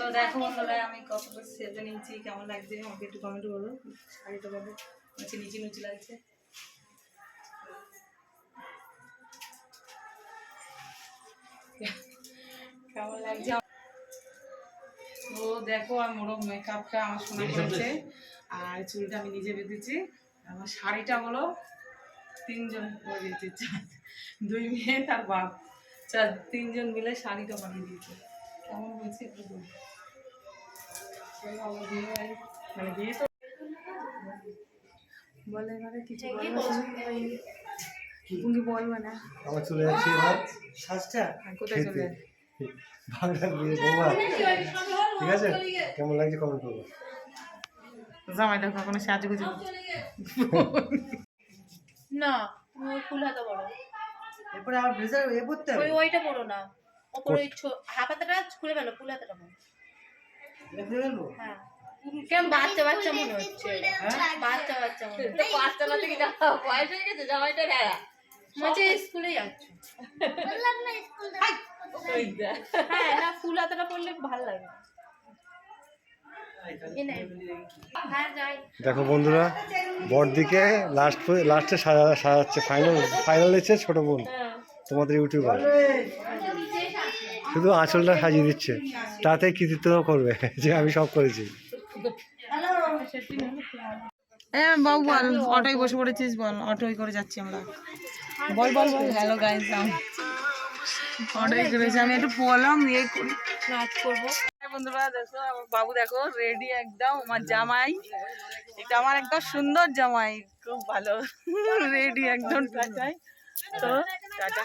তো দেখো বন্ধুরা আমি কত করে সেজে নিয়েছি কেমন লাগছে? আমাকে একটু কমেন্ট করো শাড়িটা কত হচ্ছে নিচে নিচে লাগছে। কেমন লাগছে? তো দেখো আর মোরো মেকআপটা আমার শোনা করেছে আর চুলটা আমি নিজে বেঁধেছি। আমার শাড়িটা হলো তিনজন করে দিয়েছে দুই মেয়ে তার বাপ। চার তিনজন মিলে শাড়িটা বানিয়ে দিয়েছে। কেমন হয়েছে একটু বলো। মানে বিয়ে তো বলে এবারে কিছু না? তুমি বলবে না আমার চলে যাচ্ছে এবার। সাজটা? আর কোথায় চলে? বাংলার বিয়ে বৌমা। ঠিক আছে? কেমন লাগছে কমেন্ট করব জামাই দেখো কোনো সাজুগুজু। না ফুল হাতা বড় এরপরে ব্লেজার এ পড়তে ওই ওইটা না। ওপরে ওই ছো- হাফ হাতাটা খুলে ফেলো ফুল হাতাটা হ্যাঁ। কেমন বাচ্চা বাচ্চা মনে হচ্ছে? বাচ্চা বাচ্চা মনে হচ্ছে। পাঁচতলা থেকে যাওয়া বয়স হয়ে গেছে জামাইটা হচ্ছে স্কুলে যাচ্ছ হ্যাঁ না ফুল হাতাটা পরলে ভালো লাগে। হ্যাঁ যাই। দেখো বন্ধুরা বড়দিকে লাস্ট লাস্টে সাজাচ্ছে ফাইনাল ফাইনাল এসে ছোট বোন। তোমাদের ইউটিউবার। শুধু আঁচলটা সাজিয়ে দিচ্ছে। তাতে কৃতিত্ব করবে, যে আমি সব করেছি। হ্যাঁ বাবু বল অটোয় বসে পড়েছিস বল, অটোয় করে যাচ্ছি আমরা। বল বল বল হ্যালো গাইজ অটোয় করেছি আমি একটু পলাম ইয়ে নাচ করব হ্যাঁ বন্ধুরা, দেখো বাবু দেখো রেডি একদম, আমার জামাই। এটা আমার একদম সুন্দর জামাই, খুব ভালো। রেডি একদম। টাটাই তো, টাটা।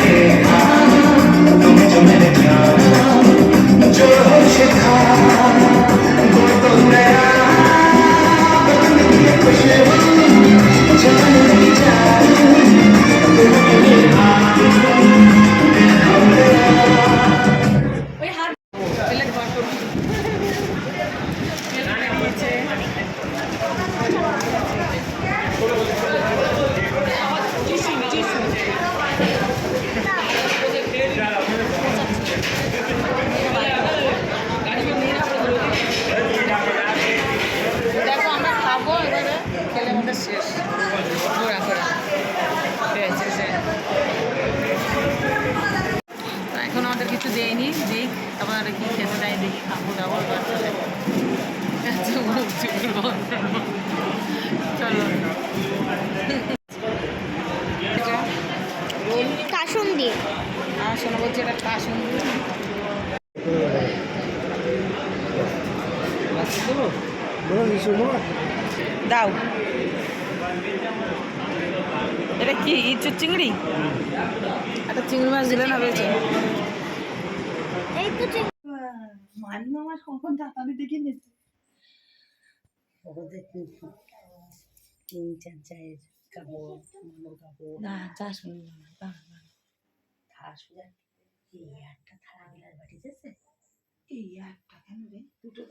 দিয়ে। আমার শোনা বলছে এটা কাশুন দাও। এটা কি ইঁচুর চিংড়ি? একটা চিংড়ি মাছ দিলে না বেঁচে? এই তো চিংড়ি। তিন চার চায়ের কাপড় কাপড় না চা থালা সুজা এই একটা থালা বাটি এই একটা কেন রে? দুটো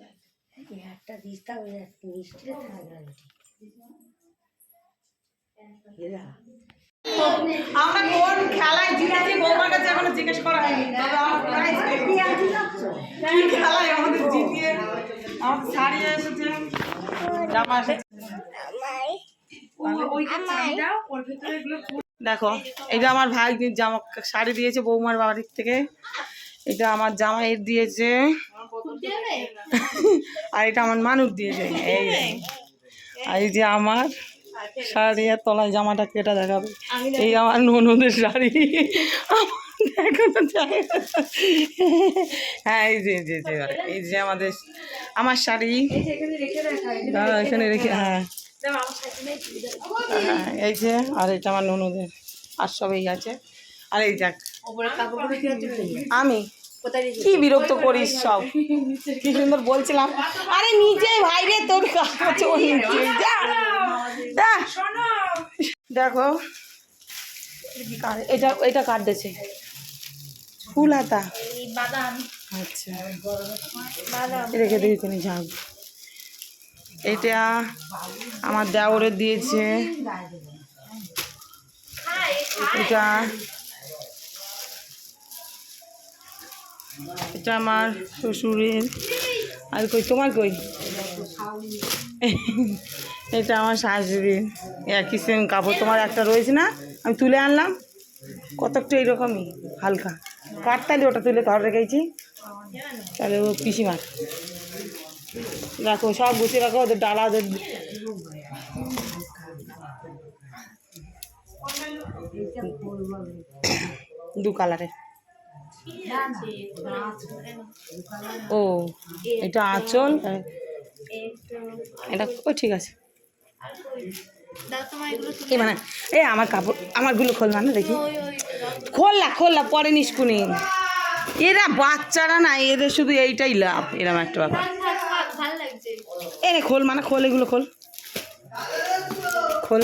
এই একটা দিস্তা ওই মিষ্টির থালা গিলাস বাটি এরা। আমরা কোন খেলায় জিতেছি বৌমার কাছে এখনও জিজ্ঞেস করা হয়নি। তবে আমার প্রাইজ কি খেলায় আমাদের জিতিয়ে আমার শাড়ি এসেছে। জামা এসেছে দেখো এটা আমার ভাই জামা শাড়ি দিয়েছে বৌমার বাড়ির থেকে। এটা আমার জামা এর দিয়েছে। আর এটা আমার মানুষ দিয়েছে। এই এই যে আমার শাড়ি আর তলায় জামাটা কেটে দেখাবে। এই আমার ননদের শাড়ি। হ্যাঁ এই যে এই যে আমাদের আমার শাড়ি। দাঁড়া এখানে রেখে হ্যাঁ হ্যাঁ, এই যে, আর এটা আমার ননদের, আর সব এই আছে। আর এই যাক আমি? কি বিরক্ত করিস সব? কি সুন্দর বলছিলাম। আরে নিচে ভাইরে তোর। দেখো এটা এটা কাটতেছে ফুল হাতা। আচ্ছা। রেখে দিয়েছি ঝাঁক এটা আমার দেওরে দিয়েছে। এটা এটা আমার শ্বশুরের। আর কই, তোমার কই? এটা আমার শাশুড়ির। একই সেম কাপড়, তোমার একটা রয়েছে না? আমি তুলে আনলাম। কত একটু এইরকমই, হালকা। কাঠতালি ওটা তুলে ঘর রেখেছি। তাহলে ও পিসিমার। রাখো সব গুছিয়ে রাখো, ওদের ডালা, ওদের দু কালারের ও, এটা আঁচল আর এটা, ও, ঠিক আছে। এ মানে এ আমার কাপড়, আমারগুলো খোল না দেখি। খোল না খোল না, পরে নিষ্কুনি এরা বাচ্চারা না, এদের শুধু এইটাই লাভ, এরম একটা ব্যাপার। এনে খোল মানে খোল এগুলো খোল। খোল।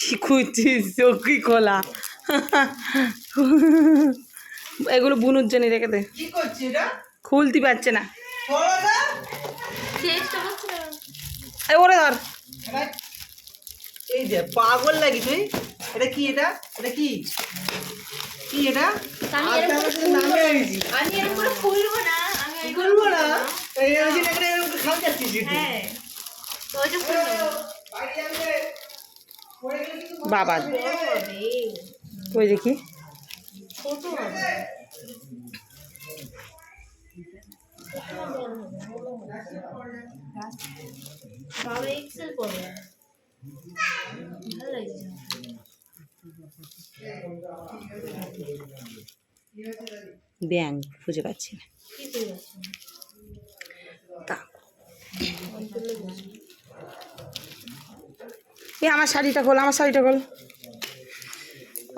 কি খুঁজছিস চোখই খোলা। এগুলো বুনুর জন্য রেখে দে। কি করছি এটা খুলতে পারছে না। ওরে ধর। এই যে পাগল লাগি তুই? এটা কি এটা? এটা কি? কি এটা? আমি এরকম করে খুলবো না। কি করব না। এই ওই যে নাকি এরকম খাল যাচ্ছিস হ্যাঁ। তো ওই যে বাবা। ওই দেখি। ছোট বাবা। এক্সেল করবে ভালো লাগছে। ব্যাং খুঁজে পাচ্ছি না। এ, আমার শাড়িটা খোল, আমার শাড়িটা খোল।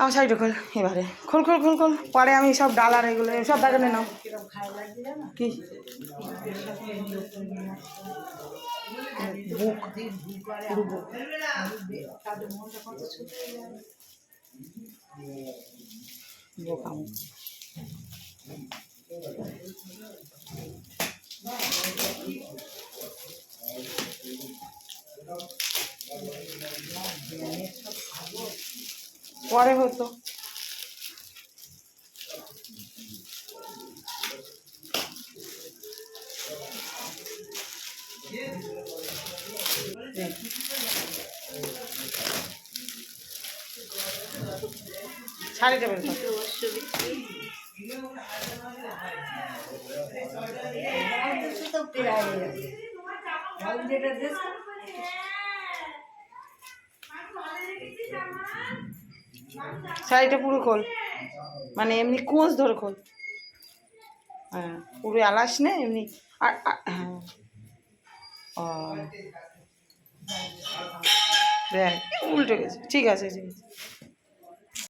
আমার শাড়িটা খোল, এবারে। খোল খোল খোল খোল। পরে আমি সব ডালার এগুলো, সব বাগানে নাও। কি? পুরো বুক। বোকা মুখ। পরে হতো শাড়িটা বের কর তো যেটা দেশ শাড়িটা পুরো খোল। মানে এমনি কোঁচ ধরে খোল। হ্যাঁ পুরো আলাস নে এমনি। আর আর- হ্যাঁ। ও। দেখ উল্টে গেছে। ঠিক আছে ঠিক আছে।